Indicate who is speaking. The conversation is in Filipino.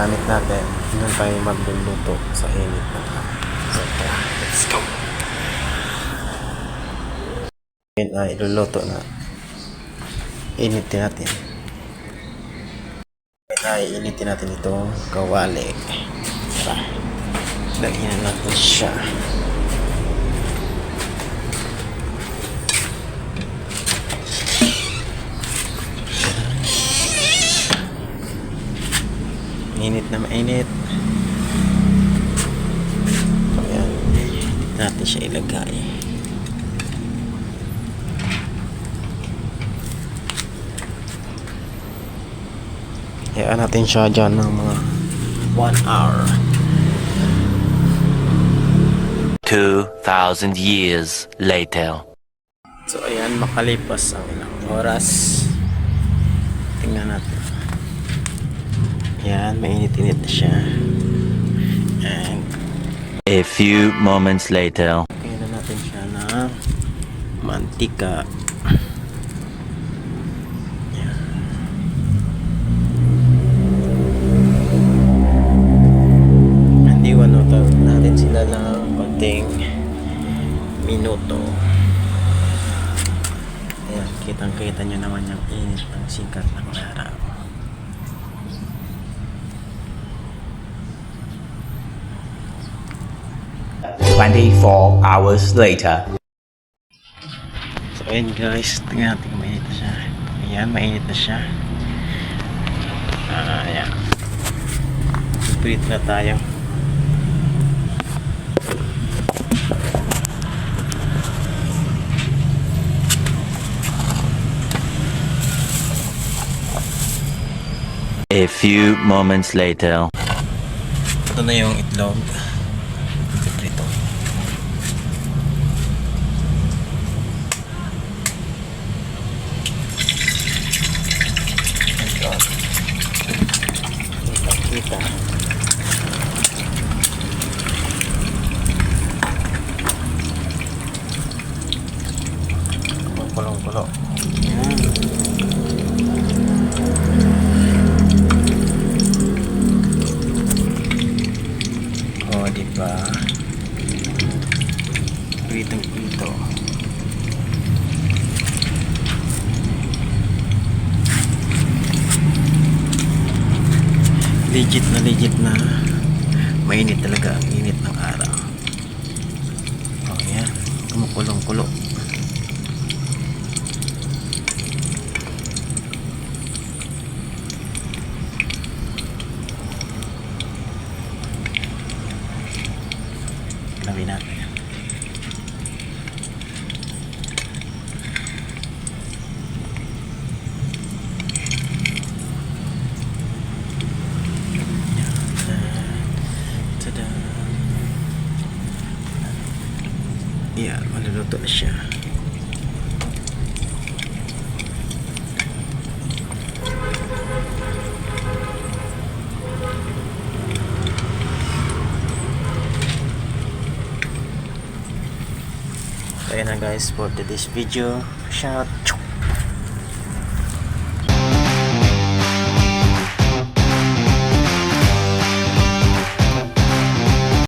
Speaker 1: gamit natin doon tayo magluluto sa init ng so tara let's go. Yun na iluluto na. Initin natin. Ay initin natin itong kawali. Tara dalhin natin siya. Mainit na mainit. Ayan. Dito natin siya ilagay. Hayaan natin siya dyan ng mga 1 hour.
Speaker 2: 2,000 years later.
Speaker 1: So ayan, makalipas ang ilang oras. Tingnan natin. Ayan, mainit-init na siya. And
Speaker 2: A few moments later.
Speaker 1: Kaya na natin siya ng mantika. Yan. Hindi wano natin sila ng konting minuto. Ayan, kitang kita nyo naman yung init ng sikat ng araw.
Speaker 3: Twenty-four hours later.
Speaker 1: So ayun guys, tingnan natin kung mainit na siya. Ayan, mainit na siya. Ah, ayan. Prito na tayo.
Speaker 2: A few moments later.
Speaker 1: Ito na yung itlog. Kita. Kulong-kulo. Oh, di ba? Legit na legit na mainit talaga ang init ng araw. Oh, yan. Kumukulong-kulo. Labi natin. Yeah, maluluto na siya. So, ayan na guys for today's video. Shout out.